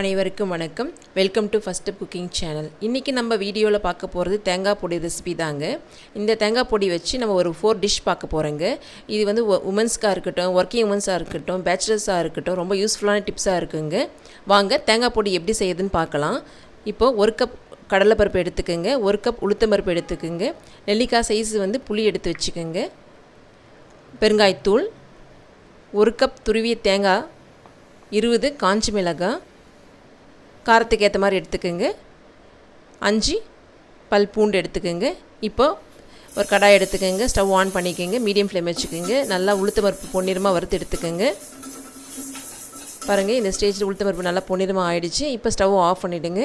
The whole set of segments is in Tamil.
அனைவருக்கும் வணக்கம். Welcome to first cooking channel இன்றைக்கி நம்ம வீடியோவில் பார்க்க போகிறது தேங்காய் பொடி ரெசிபி தாங்க. இந்த தேங்காய் பொடி வச்சு நம்ம ஒரு ஃபோர் டிஷ் பார்க்க போகிறோங்க இது வந்து உமன்ஸ்க்காக இருக்கட்டும் ஒர்க்கிங் உமன்ஸாக இருக்கட்டும் பேச்சுலர்ஸாக இருக்கட்டும் ரொம்ப யூஸ்ஃபுல்லான டிப்ஸாக இருக்குங்க. வாங்க தேங்காய் பொடி எப்படி செய்யுதுன்னு பார்க்கலாம். இப்போது ஒரு கப் கடலைப்பருப்பு எடுத்துக்கோங்க. ஒரு கப் உளுத்தம்பருப்பு எடுத்துக்கோங்க. நெல்லிக்காய் சைஸ் வந்து புளி எடுத்து வச்சுக்கோங்க. பெருங்காய்த்தூள் ஒரு கப் துருவிய தேங்காய் இருபது காஞ்சி மிளகாய் காரத்துக்கு ஏற்ற மாதிரி எடுத்துக்கோங்க. அஞ்சு பல் பூண்டு எடுத்துக்கோங்க. இப்போ ஒரு கடாய் எடுத்துக்கோங்க. ஸ்டவ் ஆன் பண்ணிக்கோங்க. மீடியம் ஃப்ளேம் வச்சுக்கோங்க. நல்லா உளுத்த பருப்பு பொன்னிறமாக வறுத்து எடுத்துக்கோங்க. பாருங்கள் இந்த ஸ்டேஜில் உளுத்த பருப்பு நல்லா பொன்னிறமாக ஆகிடுச்சு இப்போ ஸ்டவ் ஆஃப் பண்ணிவிடுங்க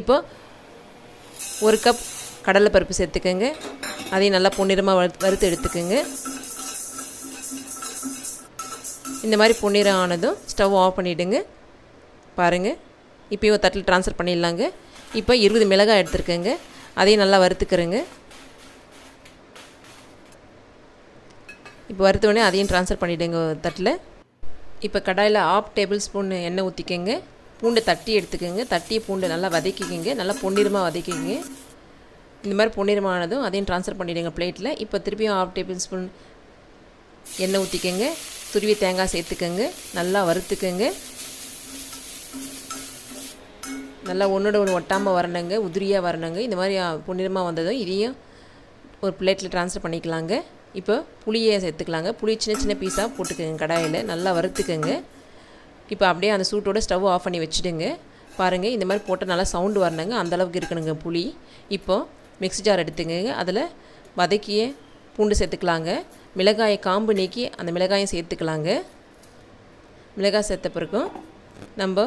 இப்போ ஒரு கப் கடலைப்பருப்பு சேர்த்துக்கோங்க. அதையும் நல்லா பொன்னிறமாக வறு வறுத்து எடுத்துக்கோங்க. இந்த மாதிரி பொன்னிறம் ஆனதும் ஸ்டவ் ஆஃப் பண்ணிவிடுங்க பாருங்கள் இப்போயும் ஒரு தட்டில் ட்ரான்ஸ்ஃபர் பண்ணிடலாங்க. இப்போ இருபது மிளகாய் எடுத்துருக்கேங்க. அதையும் நல்லா வறுத்துக்கிறேங்க. இப்போ வறுத்தோடனே அதையும் ட்ரான்ஸ்ஃபர் பண்ணிவிடுங்க தட்டில். இப்போ கடாயில் ஆஃப் டேபிள் ஸ்பூன் எண்ணெய் ஊற்றிக்கங்க பூண்டை தட்டி எடுத்துக்கோங்க. தட்டி பூண்டை நல்லா வதக்கிக்கிங்க. நல்லா பொன்னிறமாக வதக்கிங்க இந்த மாதிரி பொன்னிறமானதும் அதையும் ட்ரான்ஸ்ஃபர் பண்ணிவிடுங்க பிளேட்டில் இப்போ திருப்பியும் ஆஃப் டேபிள் ஸ்பூன் எண்ணெய் ஊற்றிக்கங்க துருவி தேங்காய் சேர்த்துக்கோங்க. நல்லா வறுத்துக்கோங்க. நல்லா ஒன்றோட ஒன்று ஒட்டாமல் வரணுங்க உதிரியாக வரணுங்க. இந்த மாதிரி பொன்னிறமாக வந்ததும் இதையும் ஒரு பிளேட்டில் ட்ரான்ஸ்ஃபர் பண்ணிக்கலாங்க. இப்போ புளியை சேர்த்துக்கலாங்க. புளி சின்ன சின்ன பீஸாக போட்டுக்கோங்க கடாயில். நல்லா வறுத்துக்கங்க. இப்போ அப்படியே அந்த சூட்டோட ஸ்டவ் ஆஃப் பண்ணி வச்சுடுங்க. பாருங்கள் இந்த மாதிரி போட்டால் நல்லா சவுண்டு வரணுங்க. அந்தளவுக்கு இருக்கணுங்க புளி. இப்போது மிக்ஸி ஜார் எடுத்துக்கங்க. அதில் வதக்கிய பூண்டு சேர்த்துக்கலாங்க. மிளகாயை காம்பு நீக்கி அந்த மிளகாயும் சேர்த்துக்கலாங்க. மிளகாய் சேர்த்த பிறகும் நம்ம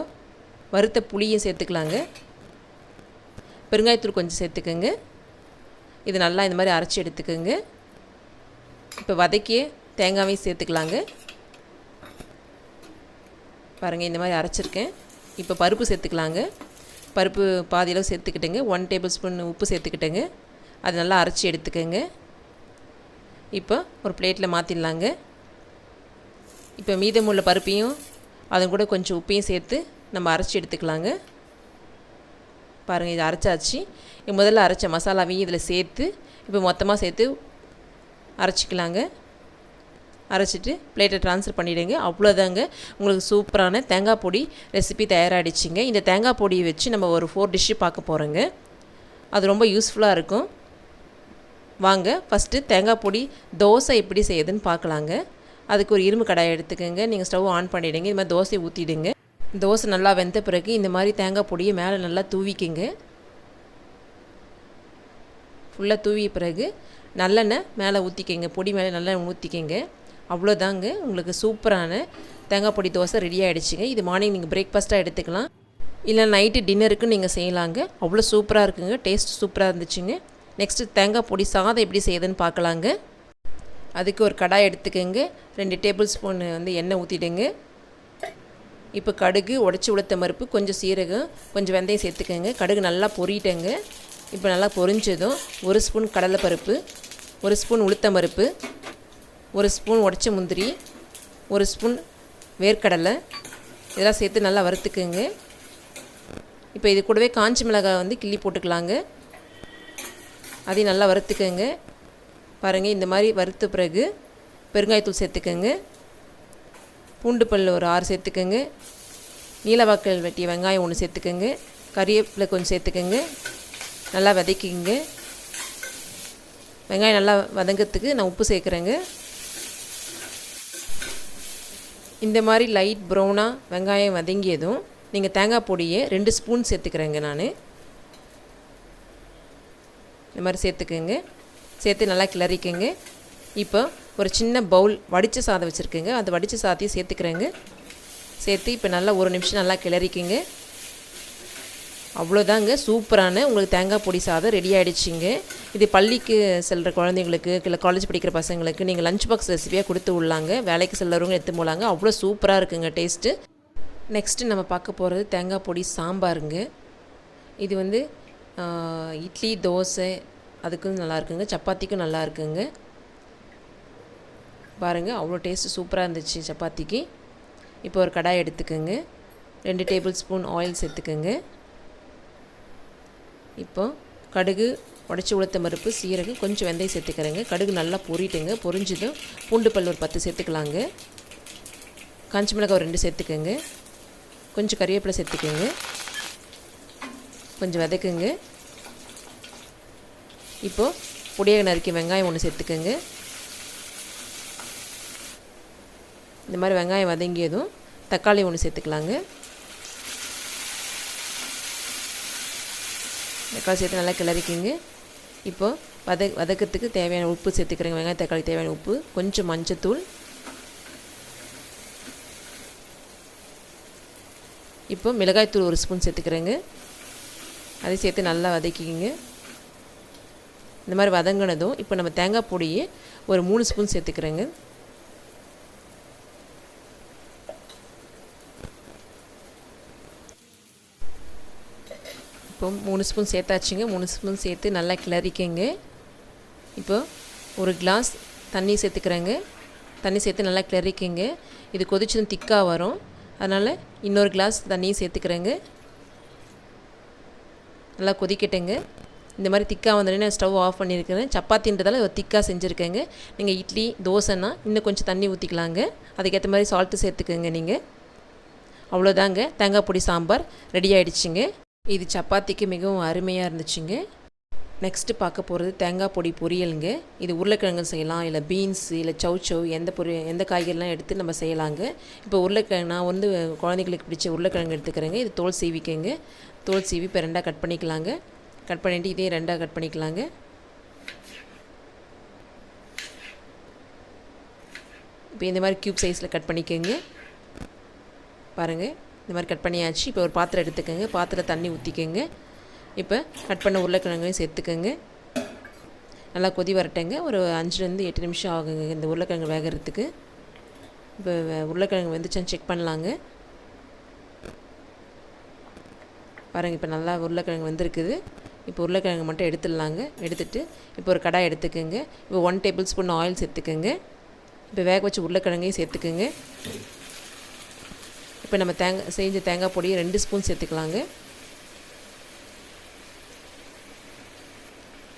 வறுத்த புளியும் சேர்த்துக்கலாங்க. பெருங்காயத்தூள் கொஞ்சம் சேர்த்துக்கோங்க. இது நல்லா இந்த மாதிரி அரைச்சி எடுத்துக்கோங்க. இப்போ வதக்கிய தேங்காவையும் சேர்த்துக்கலாங்க. பாருங்கள் இந்த மாதிரி அரைச்சிருக்கேன். இப்போ பருப்பு சேர்த்துக்கலாங்க. பருப்பு பாதியளவு சேர்த்துக்கிட்டேங்க. ஒன் டேபிள் ஸ்பூன் உப்பு சேர்த்துக்கிட்டேங்க. அது நல்லா அரைச்சி எடுத்துக்கோங்க. இப்போ ஒரு பிளேட்டில் மாற்றிடலாங்க இப்போ மீதமுள்ள பருப்பையும் அதன் கூட கொஞ்சம் உப்பையும் சேர்த்து நம்ம அரைச்சி எடுத்துக்கலாங்க. பாருங்கள் இது அரைச்சாச்சு. முதல்ல அரைச்ச மசாலாவையும் இதில் சேர்த்து இப்போ மொத்தமாக சேர்த்து அரைச்சிக்கலாங்க. அரைச்சிட்டு பிளேட்டை ட்ரான்ஸ்ஃபர் பண்ணிவிடுங்க அவ்வளோதாங்க உங்களுக்கு சூப்பரான தேங்காய் பொடி ரெசிபி தயாராகிடுச்சிங்க இந்த தேங்காய் பொடியை வச்சு நம்ம ஒரு ஃபோர் டிஷ்ஷு பார்க்க போகிறோங்க அது ரொம்ப யூஸ்ஃபுல்லாக இருக்கும். வாங்க ஃபஸ்ட்டு தேங்காய் பொடி தோசை எப்படி செய்யுதுன்னு பார்க்கலாங்க. அதுக்கு ஒரு இரும்பு கடாயை எடுத்துக்கோங்க. நீங்கள் ஸ்டவ் ஆன் பண்ணிவிடுங்க இது மாதிரி தோசை ஊற்றிடுங்க தோசை நல்லா வெந்த பிறகு இந்த மாதிரி தேங்காய் பொடியை மேலே நல்லா தூவிக்கிங்க. ஃபுல்லாக தூவிய பிறகு நல்லெண்ணெய் மேலே ஊற்றிக்கிங்க பொடி மேலே நல்லெண்ணெய் ஊற்றிக்கிங்க அவ்வளோதாங்க உங்களுக்கு சூப்பரான தேங்காய் பொடி தோசை ரெடி ஆகிடுச்சிங்க இது மார்னிங் நீங்கள் பிரேக்ஃபாஸ்ட்டாக எடுத்துக்கலாம். இல்லை நைட்டு டின்னருக்கு நீங்கள் செய்யலாங்க. அவ்வளோ சூப்பராக இருக்குங்க. டேஸ்ட் சூப்பராக இருந்துச்சுங்க. நெக்ஸ்ட்டு தேங்காய் பொடி சாதம் எப்படி செய்யுதுன்னு பார்க்கலாங்க. அதுக்கு ஒரு கடாய் எடுத்துக்கோங்க. ரெண்டு டேபிள் ஸ்பூன் வந்து எண்ணெய் ஊற்றிடுங்க இப்போ கடுகு உடச்சி உளுத்த மறுப்பு கொஞ்சம் சீரகம் கொஞ்சம் வெந்தயம் சேர்த்துக்கோங்க. கடுகு நல்லா பொரிட்டேங்க. இப்போ நல்லா பொரிஞ்சதும் ஒரு ஸ்பூன் கடலைப்பருப்பு ஒரு ஸ்பூன் உளுத்தம் பருப்பு ஒரு ஸ்பூன் உடச்ச முந்திரி ஒரு ஸ்பூன் வேர்க்கடலை. இதெல்லாம் சேர்த்து நல்லா வறுத்துக்குங்க. இப்போ இது கூடவே காஞ்சி மிளகாய் வந்து கிள்ளி போட்டுக்கலாங்க. அதையும் நல்லா வறுத்துக்கோங்க. பாருங்கள் இந்த மாதிரி வறுத்த பிறகு பெருங்காயத்தூள் சேர்த்துக்கோங்க. பூண்டு பல் ஒரு ஆறு சேர்த்துக்கோங்க. நீலவாக்கல் வெட்டிய வெங்காயம் ஒன்று சேர்த்துக்கோங்க. கறிவேப்பிலை கொஞ்சம் சேர்த்துக்கோங்க. நல்லா வதக்கிக்கோங்க. வெங்காயம் நல்லா வதங்கிறதுக்கு நான் உப்பு சேர்க்குறேங்க. இந்த மாதிரி லைட் ப்ரௌனாக வெங்காயம் வதங்கியதும் நீங்கள் தேங்காய் பொடியை ரெண்டு ஸ்பூன் சேர்த்துக்கிறேங்க நான். இந்த மாதிரி சேர்த்துக்கோங்க. சேர்த்து நல்லா கிளறிக்கோங்க. இப்போ ஒரு சின்ன பவுல் வடித்த சாதம் வச்சுருக்கேங்க. அந்த வடித்த சாதத்தையும் சேர்த்துக்கிறேங்க. சேர்த்து இப்போ நல்லா ஒரு நிமிஷம் நல்லா கிளறிக்குங்க. அவ்வளோதாங்க சூப்பரான உங்களுக்கு தேங்காய் பொடி சாதம் ரெடி ஆகிடுச்சிங்க இது பள்ளிக்கு செல்கிற குழந்தைங்களுக்கு இல்லை காலேஜ் படிக்கிற பசங்களுக்கு நீங்கள் லஞ்ச் பாக்ஸ் ரெசிபியாக கொடுத்து விட்லாங்க. வேலைக்கு செல்லறவங்க எடுத்து போகலாங்க அவ்வளோ சூப்பராக இருக்குங்க டேஸ்ட்டு நெக்ஸ்ட்டு நம்ம பார்க்க போகிறது தேங்காய் பொடி சாம்பாருங்க. இது வந்து இட்லி தோசை அதுக்கும் நல்லா இருக்குங்க. சப்பாத்திக்கும் நல்லா இருக்குங்க. பாருங்கள் அவ்வளோ டேஸ்ட்டு சூப்பராக இருந்துச்சு சப்பாத்திக்கு. இப்போ ஒரு கடாய் எடுத்துக்கோங்க. ரெண்டு டேபிள் ஸ்பூன் ஆயில் சேர்த்துக்கோங்க இப்போ கடுகு உடச்சி உளுத்த மறுப்பு சீரகம் கொஞ்சம் வெந்தயம் சேர்த்துக்கிறேங்க. கடுகு நல்லா பொறிட்டுங்க பொறிஞ்சதும் பூண்டு பல் ஒரு பத்து சேர்த்துக்கலாங்க. காஞ்சி மிளகாய் ஒரு ரெண்டு சேர்த்துக்கோங்க. கொஞ்சம் கறிவேப்பிலை சேர்த்துக்கோங்க. கொஞ்சம் வதக்குங்க. இப்போது பொடியாக நறுக்கி வெங்காயம் ஒன்று சேர்த்துக்கோங்க. இந்த மாதிரி வெங்காயம் வதங்கியதும் தக்காளி ஒன்று சேர்த்துக்கலாங்க. தக்காளி சேர்த்து நல்லா கிளறிக்கிங்க. இப்போது வத வதக்கிறதுக்கு தேவையான உப்பு சேர்த்துக்கிறேங்க. வெங்காயம் தக்காளி தேவையான உப்பு கொஞ்சம் மஞ்சத்தூள். இப்போ மிளகாய்த்தூள் ஒரு ஸ்பூன் சேர்த்துக்கிறேங்க. அதை சேர்த்து நல்லா வதக்கிக்கிங்க. இந்த மாதிரி வதங்கினதும் இப்போ நம்ம தேங்காய் பொடியை ஒரு மூணு ஸ்பூன் சேர்த்துக்கிறேங்க. இப்போ மூணு ஸ்பூன் சேர்த்தாச்சுங்க. மூணு ஸ்பூன் சேர்த்து நல்லா கிளறிக்கங்க. இப்போ ஒரு கிளாஸ் தண்ணி சேர்த்துக்கிறேங்க. தண்ணி சேர்த்து நல்லா கிளறிக்கங்க. இது கொதிச்சதும் திக்காக வரும். அதனால் இன்னொரு கிளாஸ் தண்ணியும் சேர்த்துக்கிறேங்க. நல்லா கொதிக்கட்டுங்க. இந்த மாதிரி திக்காக வந்தோடனே நான் ஸ்டவ் ஆஃப் பண்ணியிருக்கிறேன். சப்பாத்தின்றதால திக்காக செஞ்சுருக்கேங்க. நீங்கள் இட்லி தோசைன்னா இன்னும் கொஞ்சம் தண்ணி ஊற்றிக்கலாங்க அதுக்கேற்ற மாதிரி சால்ட்டு சேர்த்துக்கோங்க நீங்கள் அவ்வளோதாங்க தேங்காய் பொடி சாம்பார் ரெடி ஆகிடுச்சிங்க இது சப்பாத்திக்கு மிகவும் அருமையாக இருந்துச்சுங்க. நெக்ஸ்ட்டு பார்க்க போகிறது தேங்காய் பொடி பொரியலுங்க. இது உருளைக்கிழங்கு செய்யலாம் இல்லை பீன்ஸ் இல்லை சௌச்சௌ எந்த பொரி எந்த காய்கறிலாம் எடுத்து நம்ம செய்யலாங்க. இப்போ உருளைக்கிழங்கு நான் வந்து குழந்தைங்களுக்கு பிடிச்ச உருளைக்கிழங்கு எடுத்துக்கிறேங்க. இது தோல் சீவிக்கங்க. தோல் சீவி இப்போ ரெண்டாக கட் பண்ணிக்கலாங்க. கட் பண்ணிவிட்டு இதே ரெண்டாக கட் பண்ணிக்கலாங்க. இப்போ இந்த மாதிரி க்யூப் சைஸில் கட் பண்ணிக்கோங்க. பாருங்கள் இந்த மாதிரி கட் பண்ணியாச்சு. இப்போ ஒரு பாத்திரம் எடுத்துக்கோங்க. பாத்திரம் தண்ணி ஊற்றிக்கோங்க இப்போ கட் பண்ண உருளைக்கிழங்கையும் சேர்த்துக்கோங்க. நல்லா கொதி வரட்டேங்க. ஒரு அஞ்சுலேருந்து எட்டு நிமிஷம் ஆகுங்க இந்த உருளைக்கிழங்கு வேகிறதுக்கு. இப்போ உருளைக்கிழங்கு வந்துச்சான்னு செக் பண்ணலாங்க. பாருங்கள் இப்போ நல்லா உருளைக்கிழங்கு வந்திருக்குது. இப்போ உருளைக்கிழங்கு மட்டும் எடுத்துடலாங்க. எடுத்துகிட்டு இப்போ ஒரு கடாய் எடுத்துக்கோங்க. இப்போ ஒன் டேபிள் ஸ்பூன் ஆயில் சேர்த்துக்கோங்க. இப்போ வேக வச்சு உருளைக்கிழங்கையும் சேர்த்துக்கோங்க. இப்போ நம்ம தேங்காய் செஞ்ச தேங்காய் பொடியை ரெண்டு ஸ்பூன் சேர்த்துக்கலாங்க.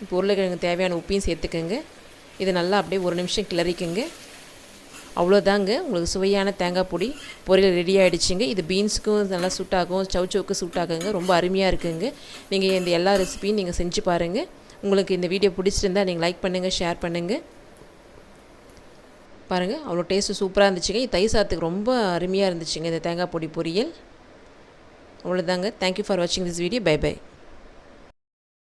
இப்போ உருளைக்கிழங்கு தேவையான உப்பையும் சேர்த்துக்கோங்க. இது நல்லா அப்படியே ஒரு நிமிஷம் கிளறிக்கோங்க. அவ்வளோதாங்க. உங்களுக்கு சுவையான தேங்காய் பொடி பொரியல் ரெடி ஆகிடுச்சிங்க இது பீன்ஸுக்கும் நல்லா சூட் சூட்டாகும் சவுச்சவுக்கு சூட்டாகுங்க ரொம்ப அருமையாக இருக்குங்க. நீங்கள் இந்த எல்லா ரெசிபியும் நீங்கள் செஞ்சு பாருங்கள் உங்களுக்கு இந்த வீடியோ பிடிச்சிருந்தா நீங்கள் லைக் பண்ணுங்கள் ஷேர் பண்ணுங்கள் பாருங்கள் அவ்வளோ டேஸ்ட்டு சூப்பராக இருந்துச்சுங்க. இது தயிர் ரொம்ப அருமையாக இருந்துச்சுங்க இந்த தேங்காய் பொடி பொரியல். அவ்வளோதாங்க தேங்க்யூ ஃபார் வாட்சிங் திஸ் வீடியோ பை பை